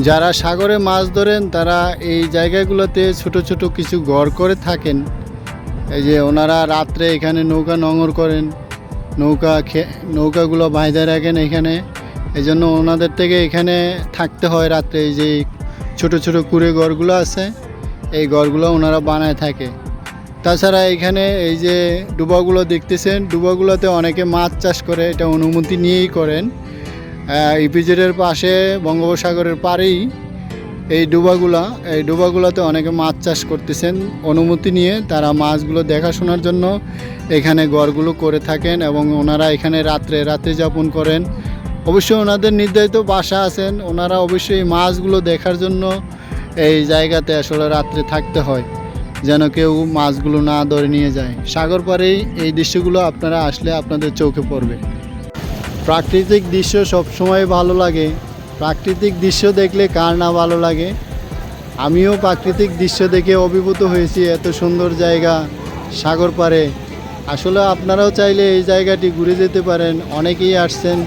যারা সাগরে মাছ ধরেন, তারা এই জায়গাগুলোতে ছোট ছোট কিছু গড় করে থাকেন। এই যে ওনারা রাত্রে এখানে নৌকা নোঙর করেন, নৌকা নৌকাগুলো বাইরে রাখেন এখানে। এই জন্য ওনাদের থেকে এখানে থাকতে হয় রাত্রে, এই যে ছোট ছোট কুড়ে ঘরগুলো আছে, এই ঘরগুলো ওনারা বানায় থাকে। তাছাড়া এখানে এই যে ডুবাগুলো দেখতেছেন, ডুবাগুলোতে অনেকে মাছ চাষ করে, এটা অনুমতি নিয়েই করেন। ইপিজেডের পাশে বঙ্গোপসাগরের পাড়েই এই ডুবাগুলা, এই ডুবাগুলোতে অনেকে মাছ চাষ করতেছেন। অনুমতি নিয়ে তারা মাছগুলো দেখাশোনার জন্য এখানে ঘরগুলো করে থাকেন এবং ওনারা এখানে রাত্রে রাত্রে যাপন করেন। অবশ্যই ওনাদের নির্ধারিত বাসা আছেন, ওনারা অবশ্যই মাছগুলো দেখার জন্য এই জায়গাতে আসলে রাত্রে থাকতে হয়, যেন কেউ মাছগুলো না ধরে নিয়ে যায়। সাগর পাড়েই এই দৃশ্যগুলো আপনারা আসলে আপনাদের চোখে পড়বে। প্রাকৃতিক দৃশ্য সবসময় ভালো লাগে। প্রাকৃতিক দৃশ্য দেখলে কার না ভালো লাগে? আমিও প্রাকৃতিক দৃশ্য দেখে অভিভূত হয়েছি এত সুন্দর জায়গা, সাগর পাড়ে। আসলে আপনারাও চাইলে এই জায়গাটি ঘুরে যেতে পারেন। অনেকেই আসছেন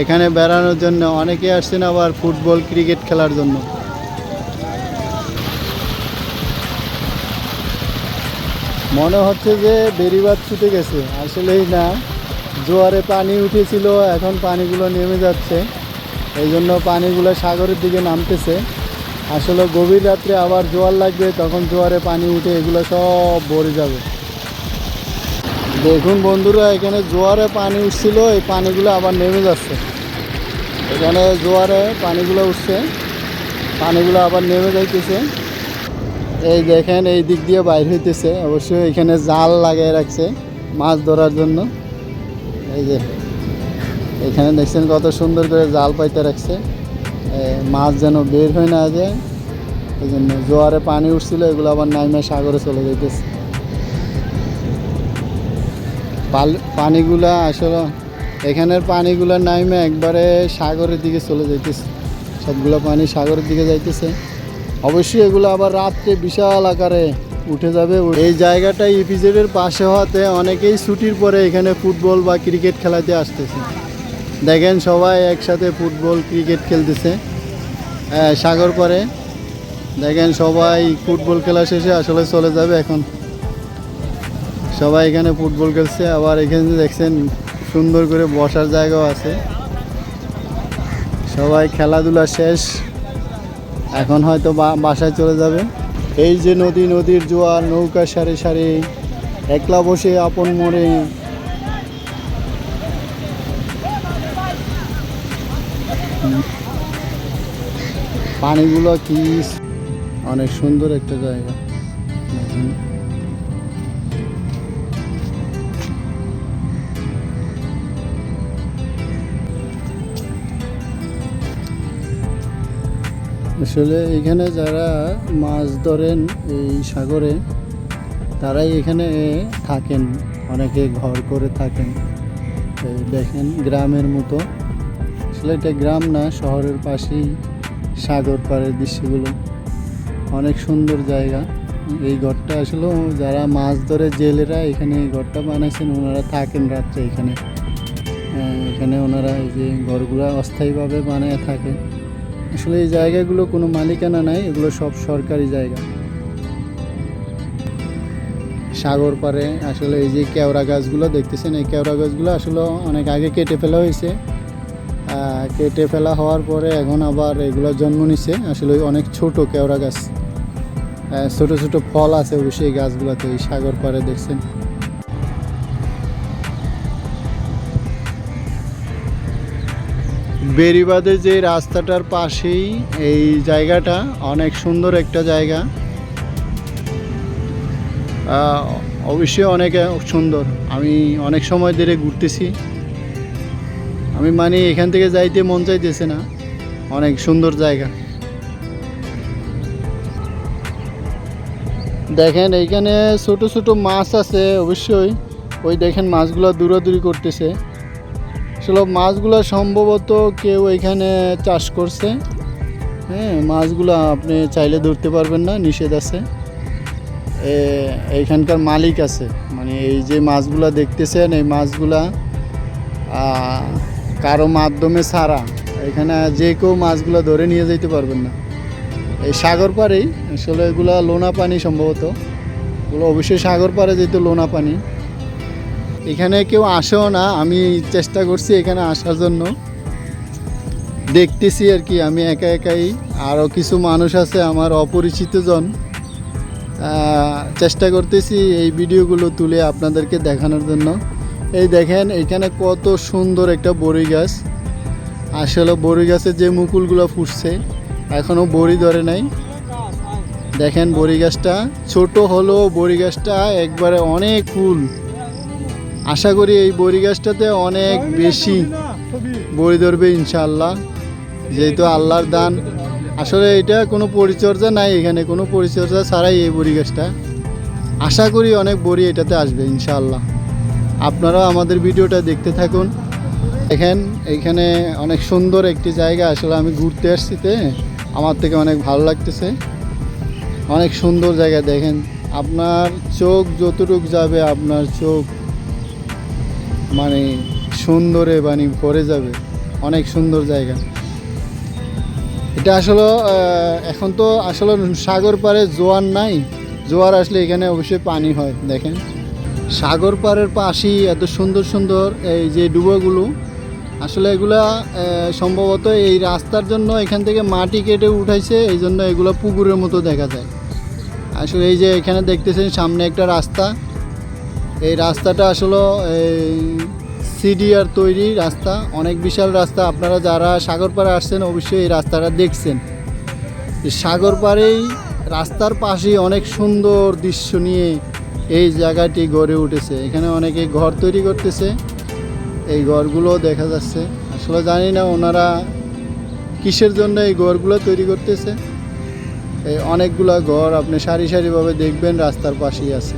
এখানে বেড়ানোর জন্য অনেকেই আসছেন আবার ফুটবল, ক্রিকেট খেলার জন্য। মনে হচ্ছে যে বেরিবাদ ছুটে গেছে। আসলেই না। জোয়ারে পানি উঠেছিল, এখন পানিগুলো নেমে যাচ্ছে। এই জন্য পানিগুলো সাগরের দিকে নামতেছে। আসলে গভীর রাত্রে আবার জোয়ার লাগবে, তখন জোয়ারে পানি উঠে এগুলো সব ভরে যাবে। দেখুন বন্ধুরা, এখানে জোয়ারে পানি উঠছিল, এই পানিগুলো আবার নেমে যাচ্ছে। এখানে জোয়ারে পানিগুলো উঠছে, পানিগুলো আবার নেমে যাইতেছে। এই দেখেন, এই দিক দিয়ে বাইর হইতেছে। অবশ্যই এখানে জাল লাগিয়ে রাখছে মাছ ধরার জন্য। এই যে, এখানে দেখছেন কত সুন্দর করে জাল পাইতে রাখছে। মাছ যেন বের হয়ে না যায় এই জন্য জোয়ারে পানি উঠছিল, এগুলো আবার নাইমে সাগরে চলে যাইতেছে। পাল- পানিগুলা আসলে, এখানের পানিগুলো নাইমে একবারে সাগরের দিকে চলে যাইতেছে। সবগুলো পানি সাগরের দিকে যাইতেছে। অবশ্যই এগুলো আবার রাত্রে বিশাল আকারে উঠে যাবে এই জায়গাটা ইপিজেডের পাশে হওয়াতে অনেকেই ছুটির পরে এখানে ফুটবল বা ক্রিকেট খেলাতে আসতেছে। দেখেন সবাই একসাথে ফুটবল, ক্রিকেট খেলতেছে সাগর পরে দেখেন সবাই ফুটবল খেলা শেষে আসলে চলে যাবে এখন। সবাই এখানে ফুটবল খেলছে, আবার এখানে দেখছেন সুন্দর করে বসার জায়গাও আছে। সবাই খেলাধুলা শেষ, এখন হয়তো বাসায় চলে যাবে। এই যে নদী, নদীর জোয়ার, নৌকা সারে সারে, একলা বসে আপন মরে পানিগুলো কি অনেক সুন্দর একটা জায়গা। আসলে এখানে যারা মাছ ধরেন এই সাগরে, তারাই এখানে থাকেন, অনেকে ঘর করে থাকেন। দেখেন গ্রামের মতো। আসলে এটা গ্রাম না, শহরের পাশেই সাগর পাড়ের দৃশ্যগুলো। অনেক সুন্দর জায়গা। এই ঘরটা আসলে যারা মাছ ধরে জেলেরা, এখানে এই ঘরটা বানাইছেন, ওনারা থাকেন রাত্রে এখানে। এখানে ওনারা এই যে ঘরগুলো অস্থায়ীভাবে বানায় থাকেন আসলে এই জায়গাগুলো কোনো মালিকানা নাই, এগুলো সব সরকারি জায়গা। সাগর পারে আসলে এই যে কেওড়া গাছগুলো দেখতেছেন, এই কেওড়া গাছগুলো আসলে অনেক আগে কেটে ফেলা হয়েছে। কেটে ফেলা হওয়ার পরে এখন আবার এগুলো জন্ম নিচ্ছে আসলে অনেক ছোট কেওড়া গাছ। ছোট ছোট ফল আছে অবশ্যই গাছগুলোতে, এই সাগর পাড়ে দেখছেন। বেরিবাদের যে রাস্তাটার পাশেই এই জায়গাটা, অনেক সুন্দর একটা জায়গা। অবশ্যই অনেক সুন্দর। আমি অনেক সময় ধরে ঘুরতেছি। আমি মানে এখান থেকে যাইতে মন চাইতেছে না। অনেক সুন্দর জায়গা। দেখেন, এইখানে ছোট ছোট মাছ আছে অবশ্যই। ওই দেখেন মাছগুলো দূরাদূরি করতেছে। আসলে মাছগুলো সম্ভবত কেউ এখানে চাষ করছে। হ্যাঁ মাছগুলো আপনি চাইলে ধরতে পারবেন না, নিষেধ আছে। এইখানকার মালিক আছে। মানে এই যে মাছগুলা দেখতেছেন, এই মাছগুলা কারও মাধ্যমে ছাড়া। এখানে যে কেউ মাছগুলো ধরে নিয়ে যেতে পারবেন না। এই সাগর পাড়েই, আসলে এগুলা লোনা পানি সম্ভবত। এগুলো অবশ্যই সাগর পাড়ে যেহেতু লোনা পানি। এখানে কেউ আসেও না, আমি চেষ্টা করছি এখানে আসার জন্য। দেখতেছি আর কি, আমি একা একাই আরও কিছু মানুষ আছে আমার অপরিচিত জন। চেষ্টা করতেছি এই ভিডিওগুলো তুলে আপনাদেরকে দেখানোর জন্য। এই দেখেন, এখানে কত সুন্দর একটা বড়ি গাছ। আসলে বড়ি গাছের যে মুকুলগুলো ফুটছে এখনও বড়ি ধরে নাই। দেখেন বড়ি গাছটা, ছোট হলেও বড়ি গাছটা একবারে অনেক ফুল। আশা করি এই বড়ি গাছটাতে অনেক বেশি বড়ি ধরবে ইনশাল্লাহ যেহেতু আল্লাহর দান। আসলে এটা কোনো পরিচর্যা নাই এখানে কোনো পরিচর্যা ছাড়াই এই বড়ি গাছটা। আশা করি অনেক বড়ি এটাতে আসবে ইনশাল্লাহ আপনারাও আমাদের ভিডিওটা দেখতে থাকুন। দেখেন এইখানে অনেক সুন্দর একটি জায়গা। আসলে আমি ঘুরতে আসছি তে আমার থেকে অনেক ভালো লাগতেছে। অনেক সুন্দর জায়গা দেখেন। আপনার চোখ যতটুক যাবে আপনার চোখ মানে সুন্দরে মানে ভরে যাবে। অনেক সুন্দর জায়গা। এটা আসলে এখন তো আসলে সাগর পাড়ে জোয়ার নাই। জোয়ার আসলে এখানে অবশ্যই পানি হয়, দেখেন। সাগর পাড়ের পাশেই এত সুন্দর সুন্দর এই যে ডুবোগুলো, আসলে এগুলা সম্ভবত এই রাস্তার জন্য এখান থেকে মাটি কেটে উঠাইছে, এই জন্য এগুলো পুকুরের মতো দেখা যায়। আসলে এই যে এখানে দেখতেছেন সামনে একটা রাস্তা। এই রাস্তাটা আসলে এই সিডিআর তৈরি রাস্তা, অনেক বিশাল রাস্তা। আপনারা যারা সাগর পাড়ে আসছেন, অবশ্যই এই রাস্তাটা দেখছেন। এই সাগর পাড়েই রাস্তার পাশেই অনেক সুন্দর দৃশ্য নিয়ে এই জায়গাটি গড়ে উঠেছে। এখানে অনেকে ঘর তৈরি করতেছে। এই ঘরগুলো দেখা যাচ্ছে। আসলে জানি না ওনারা কিসের জন্য এই ঘরগুলো তৈরি করতেছে। এই অনেকগুলা ঘর আপনি সারি সারিভাবে দেখবেন রাস্তার পাশেই আছে।